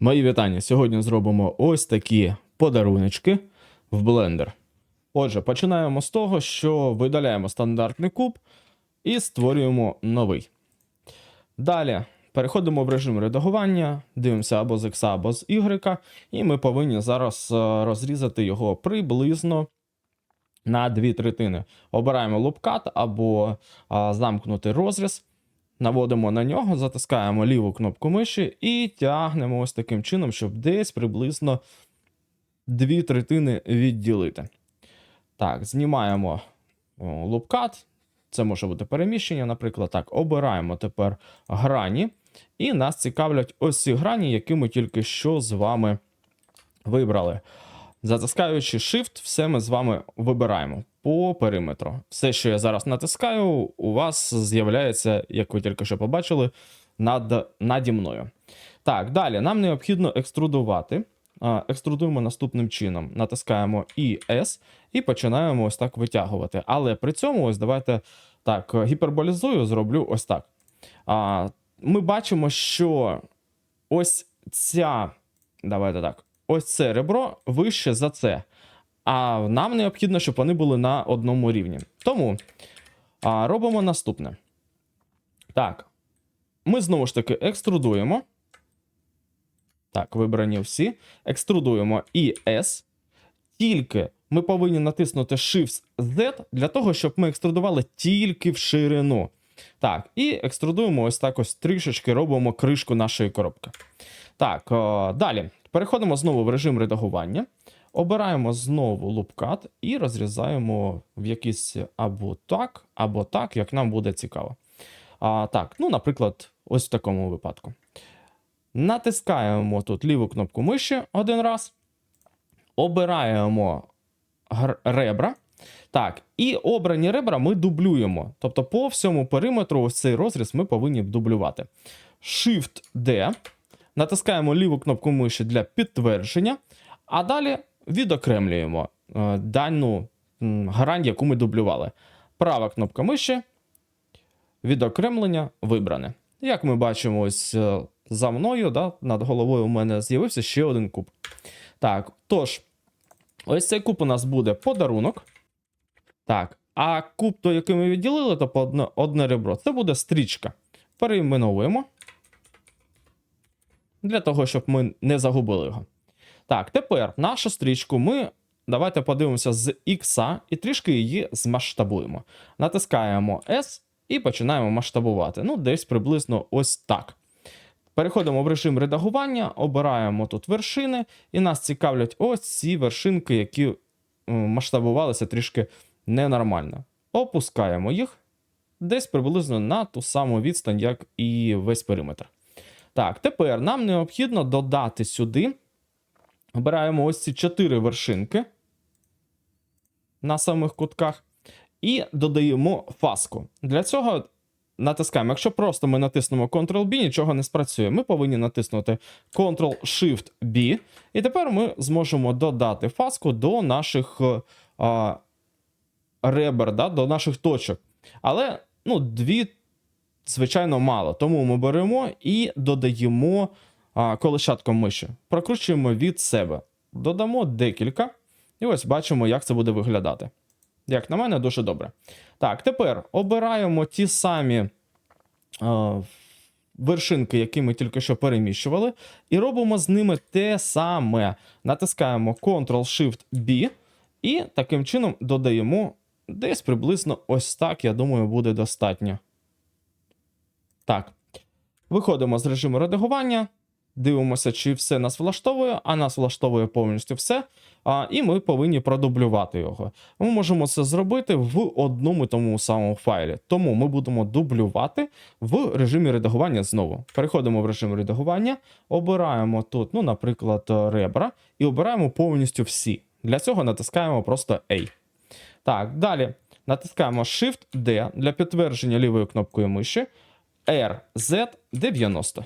Мої вітання. Сьогодні зробимо ось такі подаруночки в Blender. Отже, починаємо з того, що видаляємо стандартний куб і створюємо новий. Далі переходимо в режим редагування, дивимося або з X, або з Y, і ми повинні зараз е, розрізати його приблизно на дві третини. Обираємо лупкат або а, замкнутий розріз. Наводимо на нього, затискаємо ліву кнопку миші і тягнемо ось таким чином, щоб десь приблизно дві третини відділити. Так, знімаємо лупкат. Це може бути переміщення, наприклад. Так, обираємо тепер грані. І нас цікавлять ось ці грані, які ми тільки що з вами вибрали. Затискаючи Shift, все ми з вами вибираємо по периметру. Все, що я зараз натискаю, у вас з'являється, як ви тільки що побачили, над, наді мною. Так, далі нам необхідно екструдувати. Екструдуємо наступним чином. Натискаємо ES і починаємо ось так витягувати. Але при цьому, ось давайте так, гіперболізую, зроблю ось так. Ми бачимо, що ось ця. Давайте так. Ось це ребро вище за це. А нам необхідно, щоб вони були на одному рівні. Тому а, робимо наступне. Так. Ми знову ж таки екструдуємо. Так, вибрані всі. Екструдуємо і S. Тільки ми повинні натиснути Shift Z для того, щоб ми екструдували тільки в ширину. Так, і екструдуємо ось так ось трішечки робимо кришку нашої коробки. Так, о, далі. Переходимо знову в режим редагування. Обираємо знову лупкат і розрізаємо в якийсь або так, або так, як нам буде цікаво. А, Так, ну, наприклад, ось в такому випадку. Натискаємо тут ліву кнопку миші один раз. Обираємо ребра. Так, і обрані ребра ми дублюємо. Тобто, по всьому периметру ось цей розріз ми повинні дублювати. Shift-D. Натискаємо ліву кнопку миші для підтвердження, а далі відокремлюємо е, дану м, грань, яку ми дублювали. Права кнопка миші, відокремлення вибране. Як ми бачимо, ось е, за мною, да, над головою у мене з'явився ще один куб. Так, тож, ось цей куб у нас буде подарунок. Так, а куб, той, який ми відділили, то одне, одне ребро, це буде стрічка. Перейменовуємо. Для того, щоб ми не загубили його. Так, тепер нашу стрічку ми давайте подивимося з X і трішки її змасштабуємо. Натискаємо S і починаємо масштабувати. Ну, десь приблизно ось так. Переходимо в режим редагування, обираємо тут вершини, і нас цікавлять ось ці вершинки, які масштабувалися трішки ненормально. Опускаємо їх десь приблизно на ту саму відстань, як і весь периметр. Так, тепер нам необхідно додати сюди. Обираємо ось ці чотири вершинки на самих кутках. І додаємо фаску. Для цього натискаємо. Якщо просто ми натиснемо Ctrl-B, нічого не спрацює. Ми повинні натиснути Ctrl-Shift-B. І тепер ми зможемо додати фаску до наших а, ребер, да, до наших точок. Але ну, дві, звичайно, мало. Тому ми беремо і додаємо колишатком миші. Прокручуємо від себе. Додамо декілька. І ось бачимо, як це буде виглядати. Як на мене, дуже добре. Так, тепер обираємо ті самі е, вершинки, які ми тільки що переміщували, і робимо з ними те саме. Натискаємо Ctrl-Shift-B і таким чином додаємо десь приблизно ось так, я думаю, буде достатньо. Так. Виходимо з режиму редагування. Дивимося, чи все нас влаштовує, а нас влаштовує повністю все. А, І ми повинні продублювати його. Ми можемо це зробити в одному і тому самому файлі. Тому ми будемо дублювати в режимі редагування знову. Переходимо в режим редагування, обираємо тут, ну, наприклад, ребра, і обираємо повністю всі. Для цього натискаємо просто A. Так, далі натискаємо Shift-D для підтвердження лівою кнопкою миші, RZ90.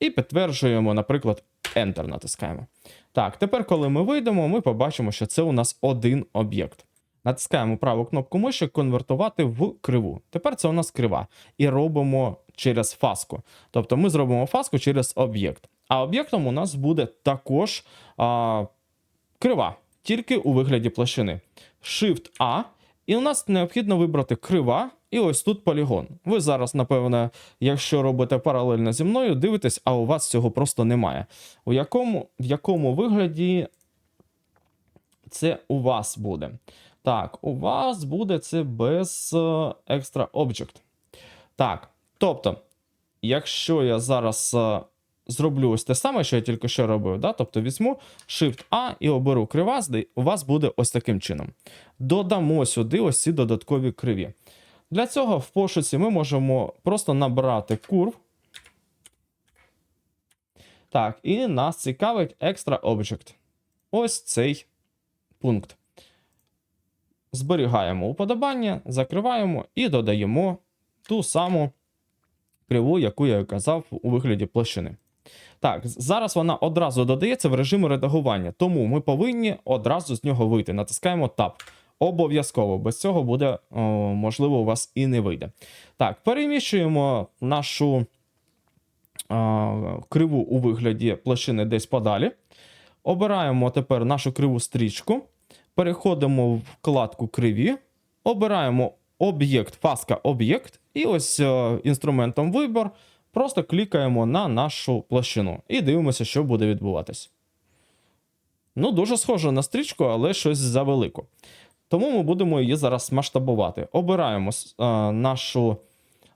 І підтверджуємо, наприклад, Enter натискаємо. Так, тепер, коли ми вийдемо, ми побачимо, що це у нас один об'єкт. Натискаємо праву кнопку миші конвертувати в криву. Тепер це у нас крива. І робимо через фаску. Тобто ми зробимо фаску через об'єкт. А об'єктом у нас буде також а, крива, тільки у вигляді площини. Shift A, і у нас необхідно вибрати крива, і ось тут полігон. Ви зараз, напевно, якщо робите паралельно зі мною, дивитесь, а у вас цього просто немає. У якому, в якому вигляді це у вас буде? Так, у вас буде це без е, extra object. Так, тобто, якщо я зараз е, зроблю ось те саме, що я тільки що робив, да? тобто візьму Shift A і оберу крива, у вас буде ось таким чином. Додамо сюди ось ці додаткові криві. Для цього в пошуці ми можемо просто набрати curve. Так, і нас цікавить extra object. Ось цей пункт. Зберігаємо уподобання, закриваємо і додаємо ту саму криву, яку я казав у вигляді площини. Так, зараз вона одразу додається в режимі редагування, тому ми повинні одразу з нього вийти. Натискаємо Tab. Обов'язково, без цього буде, о, можливо, у вас і не вийде. Так, переміщуємо нашу а, криву у вигляді площини десь подалі. Обираємо тепер нашу криву стрічку. Переходимо в вкладку криві, обираємо об'єкт, паска об'єкт, і ось е, інструментом вибір просто клікаємо на нашу площину і дивимося, що буде відбуватись. Ну, дуже схоже на стрічку, але щось завелико. Тому ми будемо її зараз масштабувати. Обираємо с- е, нашу,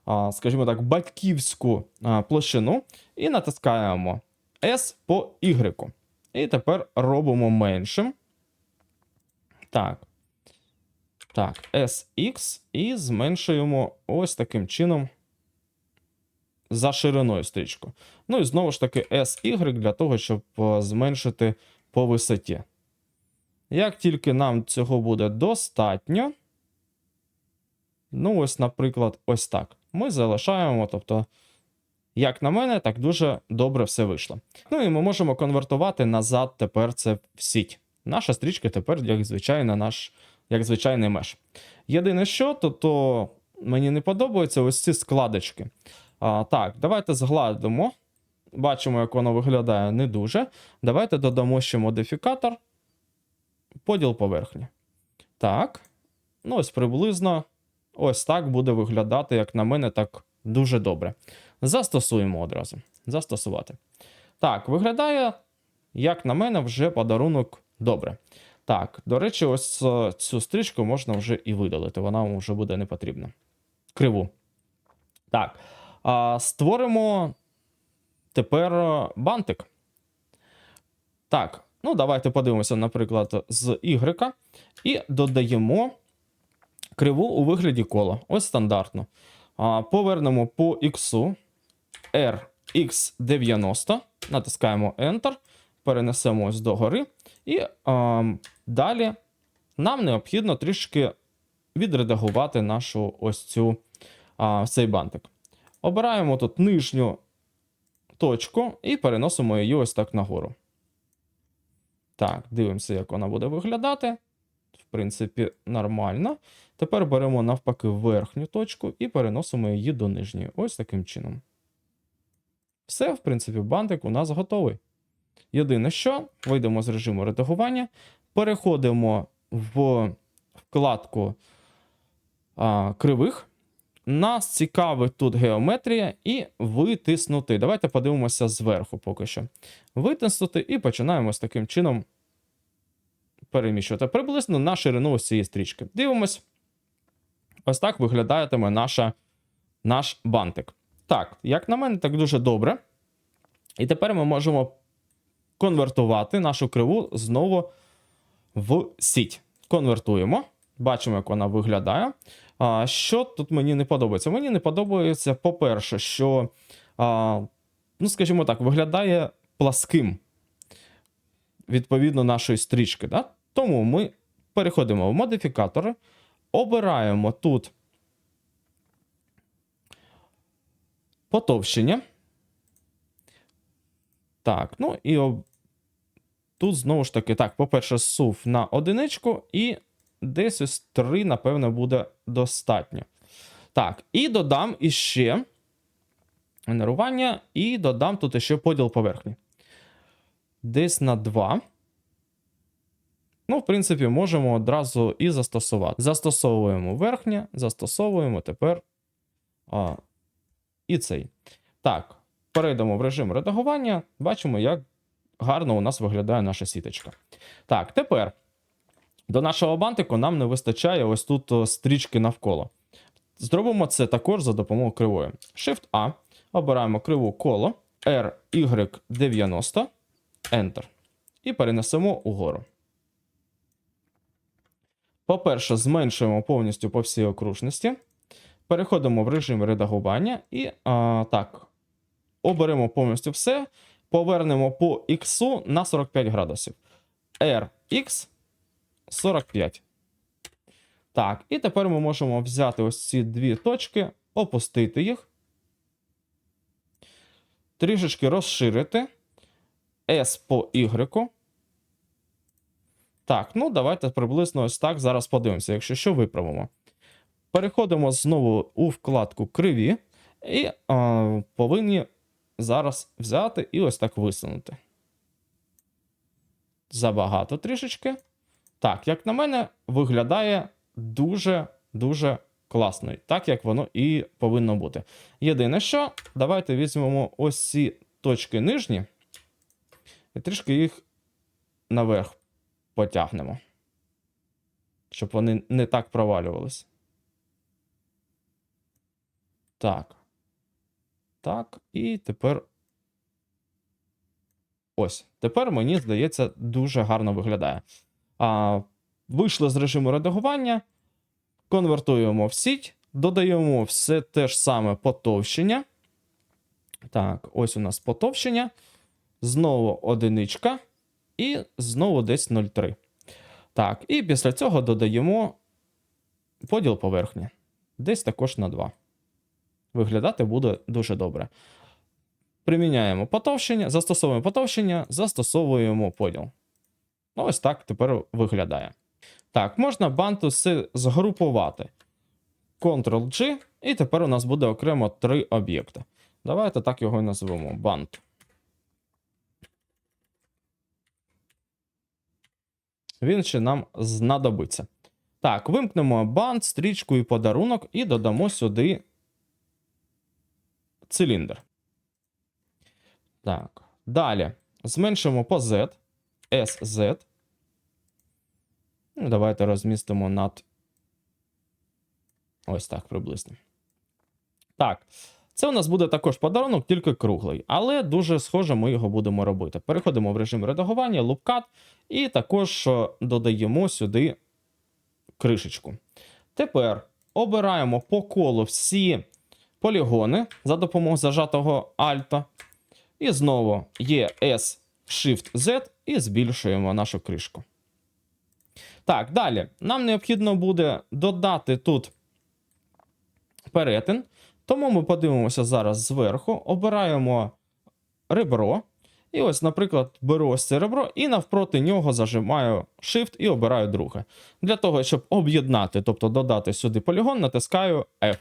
е, скажімо так, батьківську е, площину і натискаємо S по Y. І тепер робимо меншим. Так. Так, SX і зменшуємо ось таким чином за шириною стрічку. Ну і знову ж таки SY для того, щоб зменшити по висоті. Як тільки нам цього буде достатньо, ну ось, наприклад, ось так. Ми залишаємо, тобто, як на мене, так дуже добре все вийшло. Ну і ми можемо конвертувати назад тепер це в сіть. Наша стрічка тепер, як звичайно, наш, як звичайний меш. Єдине, що, то, то мені не подобаються ось ці складочки. А, так, давайте згладимо. Бачимо, як воно виглядає не дуже. Давайте додамо ще модифікатор. Поділ поверхні. Так. Ну, ось приблизно ось так буде виглядати, як на мене, так дуже добре. Застосуємо одразу. Застосувати. Так, виглядає, як на мене, вже подарунок добре. Так, до речі, ось е, цю стрічку можна вже і видалити, вона вам вже буде не потрібна. Криву. Так. А, створимо тепер е, бантик. Так, ну давайте подивимося, наприклад, з Y. І додаємо криву у вигляді кола. Ось стандартно. Повернемо по X. RX90. Натискаємо Enter. Перенесемо ось догори. І а, далі нам необхідно трішки відредагувати нашу ось цю а, цей бантик. Обираємо тут нижню точку і переносимо її ось так нагору. Так, дивимося, як вона буде виглядати. В принципі, нормально. Тепер беремо навпаки верхню точку і переносимо її до нижньої. Ось таким чином. Все, в принципі, бантик у нас готовий. Єдине, що вийдемо з режиму редагування, переходимо в вкладку а, кривих. Нас цікавить тут геометрія і витиснути. Давайте подивимося зверху поки що. Витиснути і починаємо з таким чином переміщувати приблизно на ширину ось цієї стрічки. Дивимось. Ось так виглядатиме наша, наш бантик. Так, як на мене, так дуже добре. І тепер ми можемо конвертувати нашу криву знову в сіть. Конвертуємо. Бачимо, як вона виглядає. А, Що тут мені не подобається? Мені не подобається, по-перше, що, а, ну, скажімо так, виглядає пласким відповідно нашої стрічки. Да? Тому ми переходимо в модифікатори, обираємо тут потовщення. Так, ну і об... тут знову ж таки, так, по-перше, сув на одиничку, і десь ось 3, напевно, буде достатньо. Так, і додам іще генерування, і додам тут ще поділ поверхні. десь на 2. Ну, в принципі, можемо одразу і застосувати. Застосовуємо верхнє, застосовуємо тепер а, і цей. Так, перейдемо в режим редагування. Бачимо, як гарно у нас виглядає наша сіточка. Так, тепер до нашого бантику нам не вистачає ось тут стрічки навколо. Зробимо це також за допомогою кривої. Shift-A, обираємо криву коло, RY90, Enter. І перенесемо угору. По-перше, зменшуємо повністю по всій окружності. Переходимо в режим редагування і а, так, оберемо повністю все. Повернемо по X на 45 градусів. RX 45. Так, і тепер ми можемо взяти ось ці дві точки, опустити їх, трішечки розширити. S по Y. Так, ну давайте приблизно ось так зараз подивимося, якщо що виправимо. Переходимо знову у вкладку криві, і а, повинні зараз взяти і ось так висунути. Забагато трішечки. Так, як на мене, виглядає дуже-дуже класно, так як воно і повинно бути. Єдине що, давайте візьмемо ось ці точки нижні, і трішки їх наверх потягнемо. Щоб вони не так провалювалися. Так. Так, і тепер. Ось. Тепер, мені здається, дуже гарно виглядає. А, Вийшли з режиму редагування, конвертуємо в сіть, додаємо все те ж саме потовщення. Так, ось у нас потовщення. Знову одиничка. І знову десь 0,3. Так, і після цього додаємо поділ поверхні. Десь також на 2. Виглядати буде дуже добре. Приміняємо потовщення, застосовуємо потовщення, застосовуємо поділ. Ну, ось так тепер виглядає. Так, можна банту все згрупувати. Ctrl-G, і тепер у нас буде окремо три об'єкти. Давайте так його і назвемо бант. Він ще нам знадобиться. Так, вимкнемо бант, стрічку і подарунок, і додамо сюди циліндр. Так. Далі зменшимо по Z, SZ. Ну, Давайте розмістимо над. Ось так приблизно. Так. Це у нас буде також подарунок, тільки круглий, але дуже схоже ми його будемо робити. Переходимо в режим редагування, лупкат, і також е, додаємо сюди кришечку. Тепер обираємо по колу всі полігони за допомогою зажатого Альта. І знову є S, Shift Z і збільшуємо нашу кришку. Так, далі. Нам необхідно буде додати тут перетин. Тому ми подивимося зараз зверху, обираємо ребро. І ось, наприклад, беру ось це ребро і навпроти нього зажимаю Shift і обираю друге. Для того, щоб об'єднати, тобто додати сюди полігон, натискаю F.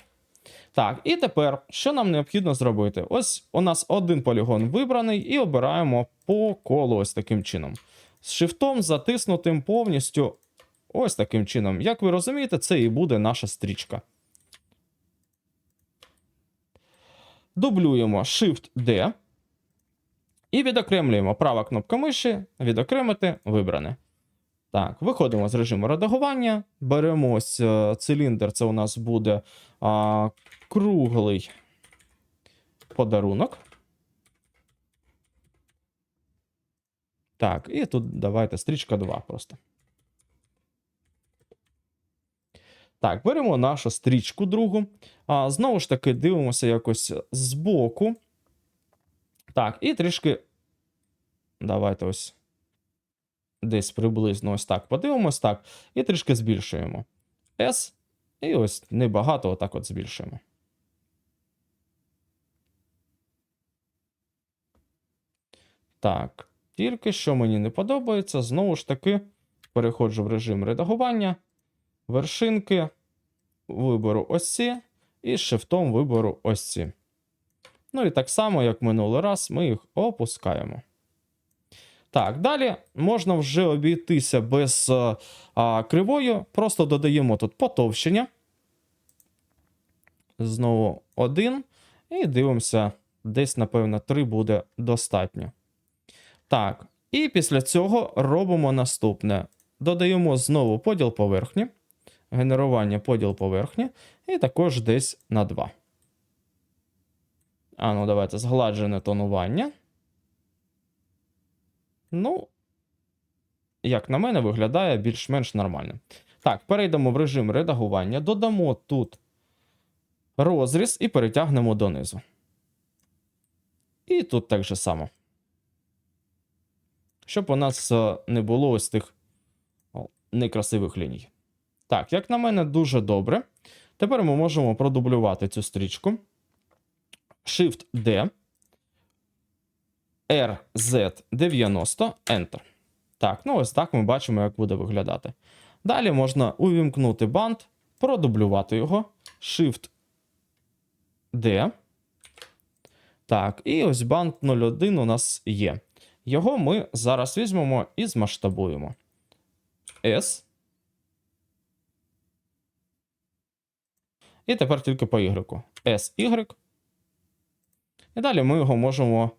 Так, і тепер, що нам необхідно зробити? Ось у нас один полігон вибраний, і обираємо по колу ось таким чином. З шифтом затиснутим повністю ось таким чином. Як ви розумієте, це і буде наша стрічка. Дублюємо Shift-D. І відокремлюємо права кнопка миші, відокремити, вибране. Так, виходимо з режиму редагування. Беремо ось е, циліндр, це у нас буде а, круглий подарунок. Так, і тут давайте стрічка 2 просто. Так, беремо нашу стрічку другу. А, Знову ж таки, дивимося якось збоку. Так, і трішки. Давайте ось. Десь приблизно ось так подивимось, так. І трішки збільшуємо. S. І ось небагато отак от збільшуємо. Так, тільки що мені не подобається, знову ж таки, переходжу в режим редагування, вершинки, виберу ось ці, і шифтом виберу ось ці. Ну і так само, як минулий раз, ми їх опускаємо. Так, далі можна вже обійтися без е, а, кривою. Просто додаємо тут потовщення. Знову один. І дивимося, десь, напевно, 3 буде достатньо. Так, і після цього робимо наступне: додаємо знову поділ поверхні, генерування поділ поверхні, і також десь на 2. А, ну давайте згладжене тонування. Ну, як на мене, виглядає більш-менш нормально. Так, перейдемо в режим редагування, додамо тут розріз і перетягнемо донизу. І тут так же само. Щоб у нас е, не було ось тих некрасивих ліній. Так, як на мене, дуже добре. Тепер ми можемо продублювати цю стрічку. Shift D. RZ90 Enter. Так, ну ось так ми бачимо, як буде виглядати. Далі можна увімкнути банд, продублювати його. Shift D. Так, і ось банд 01 у нас є. Його ми зараз візьмемо і змасштабуємо. S. І тепер тільки по Y. SY. І далі ми його можемо,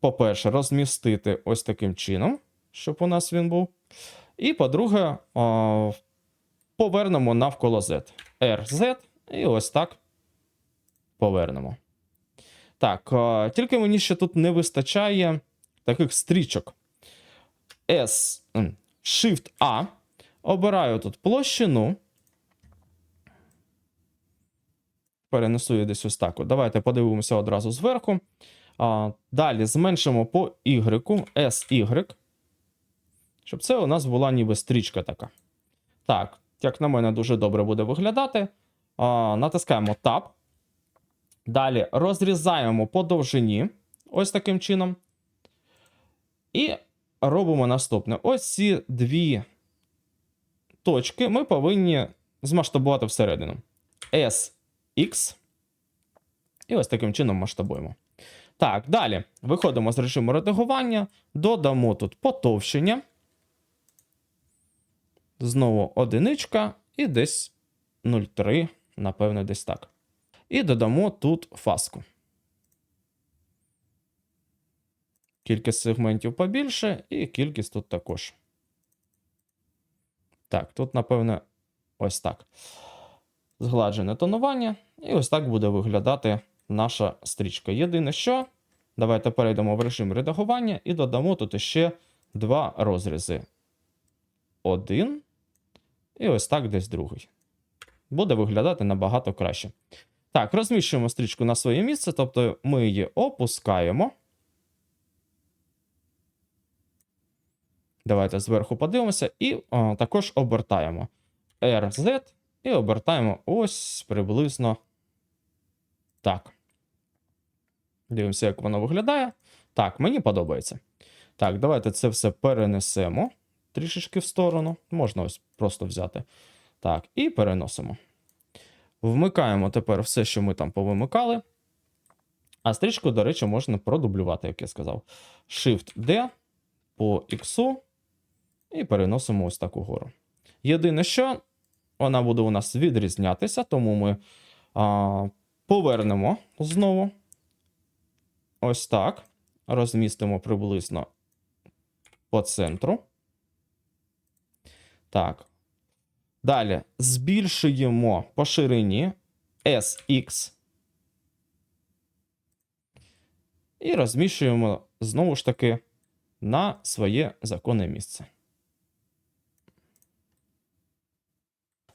по-перше, розмістити ось таким чином, щоб у нас він був. І, по-друге, повернемо навколо Z. RZ. І ось так повернемо. Так, тільки мені ще тут не вистачає таких стрічок. S, Shift A. Обираю тут площину. Перенесу її десь ось так. Давайте подивимося одразу зверху. А, Далі зменшимо по Y, SY. Щоб це у нас була ніби стрічка така. Так, як на мене, дуже добре буде виглядати. А, Натискаємо Tab. Далі розрізаємо по довжині. Ось таким чином. І робимо наступне: ось ці дві точки ми повинні змасштабувати всередину. SX. І ось таким чином масштабуємо. Так, далі виходимо з режиму редагування, додамо тут потовщення. Знову одиничка і десь 0,3, напевно, десь так. І додамо тут фаску. Кількість сегментів побільше, і кількість тут також. Так, тут, напевне, ось так. Згладжене тонування. І ось так буде виглядати наша стрічка. Єдине, що, давайте перейдемо в режим редагування і додамо тут ще два розрізи. Один. І ось так десь другий. Буде виглядати набагато краще. Так, розміщуємо стрічку на своє місце, тобто ми її опускаємо. Давайте зверху подивимося, і о, також обертаємо RZ і обертаємо ось приблизно так. Дивимося, як воно виглядає. Так, мені подобається. Так, давайте це все перенесемо трішечки в сторону. Можна ось просто взяти. Так, і переносимо. Вмикаємо тепер все, що ми там повимикали. А стрічку, до речі, можна продублювати, як я сказав. Shift-D по X. І переносимо ось так угору. Єдине, що вона буде у нас відрізнятися, тому ми а, повернемо знову. Ось так. Розмістимо приблизно по центру. Так. Далі збільшуємо по ширині SX. І розміщуємо знову ж таки на своє законне місце.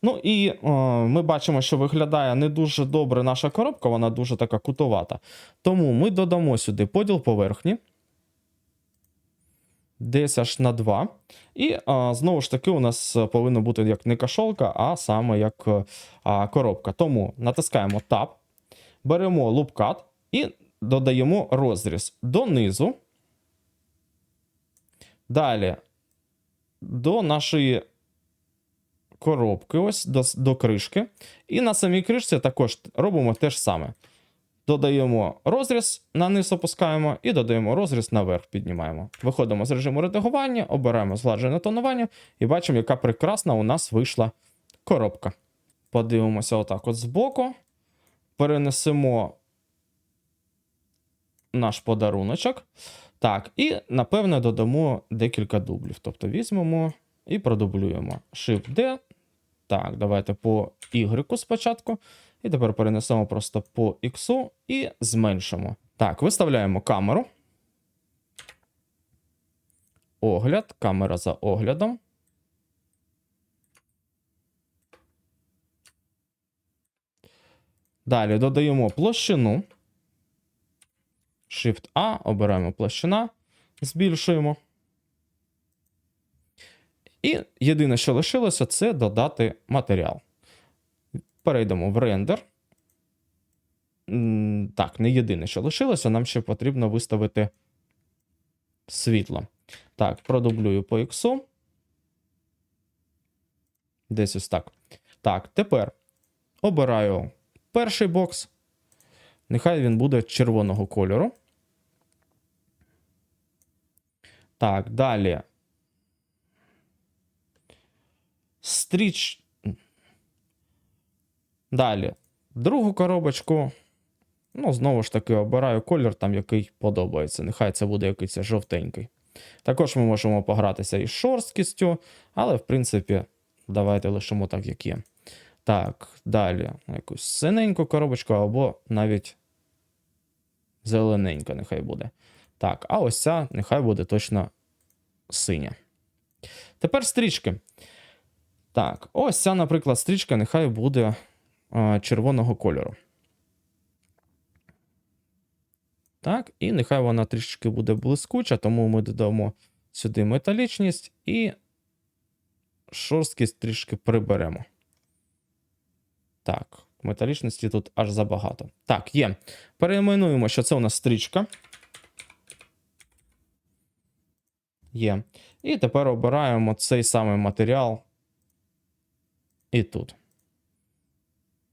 Ну і о, ми бачимо, що виглядає не дуже добре наша коробка, вона дуже така кутовата. Тому ми додамо сюди поділ поверхні. Десь аж на 2. І а, знову ж таки, у нас повинно бути як не кашолка, а саме як а, коробка. Тому натискаємо Tab, беремо лупкат і додаємо розріз донизу. Далі до нашої коробки, ось до, до кришки. І на самій кришці також робимо те ж саме. Додаємо розріз, на низ опускаємо і додаємо розріз наверх, піднімаємо. Виходимо з режиму редагування, обираємо згладжене тонування і бачимо, яка прекрасна у нас вийшла коробка. Подивимося отак от збоку. Перенесемо наш подаруночок. Так, і напевне додамо декілька дублів. Тобто візьмемо і продублюємо. Shift-D. Так, давайте по Y спочатку. І тепер перенесемо просто по X і зменшимо. Так, виставляємо камеру. Огляд, камера за оглядом. Далі додаємо площину. Shift A, обираємо площина, збільшуємо. І єдине, що лишилося, це додати матеріал. Перейдемо в рендер. Так, не єдине, що лишилося, нам ще потрібно виставити світло. Так, продублюю по X. Десь ось так. Так, тепер обираю перший бокс. Нехай він буде червоного кольору. Так, далі. Стріч. Далі. Другу коробочку. Ну, знову ж таки, обираю колір, там, який подобається. Нехай це буде якийсь жовтенький. Також ми можемо погратися із шорсткістю, але, в принципі, давайте лишимо так, як є. Так, далі. Якусь синеньку коробочку, або навіть зелененька, нехай буде. Так, а ось ця нехай буде точно синя. Тепер стрічки. Так, ось ця, наприклад, стрічка нехай буде а, червоного кольору. Так, і нехай вона трішки буде блискуча, тому ми додамо сюди металічність і шорсткість трішки приберемо. Так, металічності тут аж забагато. Так, є. Перейменуємо, що це у нас стрічка. Є. І тепер обираємо цей самий матеріал. І тут.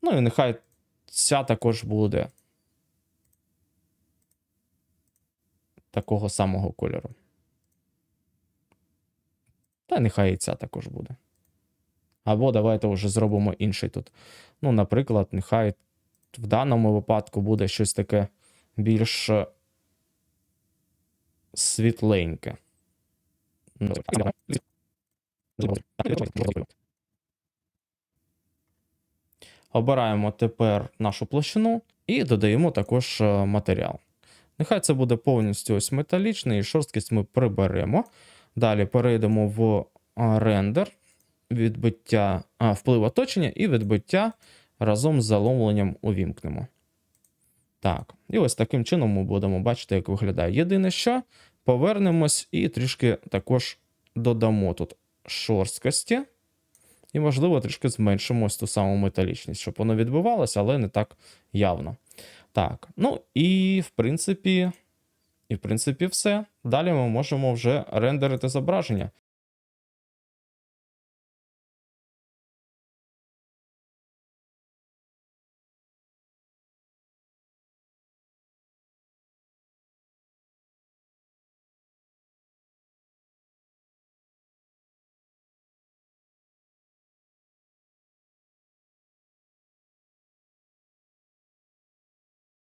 Ну і нехай ця також буде такого самого кольору. Та нехай і ця також буде. Або давайте вже зробимо інший тут. Ну, наприклад, нехай в даному випадку буде щось таке більш світленьке. Обираємо тепер нашу площину і додаємо також е, матеріал. Нехай це буде повністю ось металічний, і шорсткість ми приберемо. Далі перейдемо в рендер, відбиття, а, вплив оточення і відбиття разом з заломленням увімкнемо. Так, і ось таким чином ми будемо бачити, як виглядає. Єдине, що повернемось і трішки також додамо тут шорсткості. І, можливо, трішки зменшимо ось ту саму металічність, щоб воно відбивалося, але не так явно. Так, ну і в принципі, і в принципі, все. Далі ми можемо вже рендерити зображення.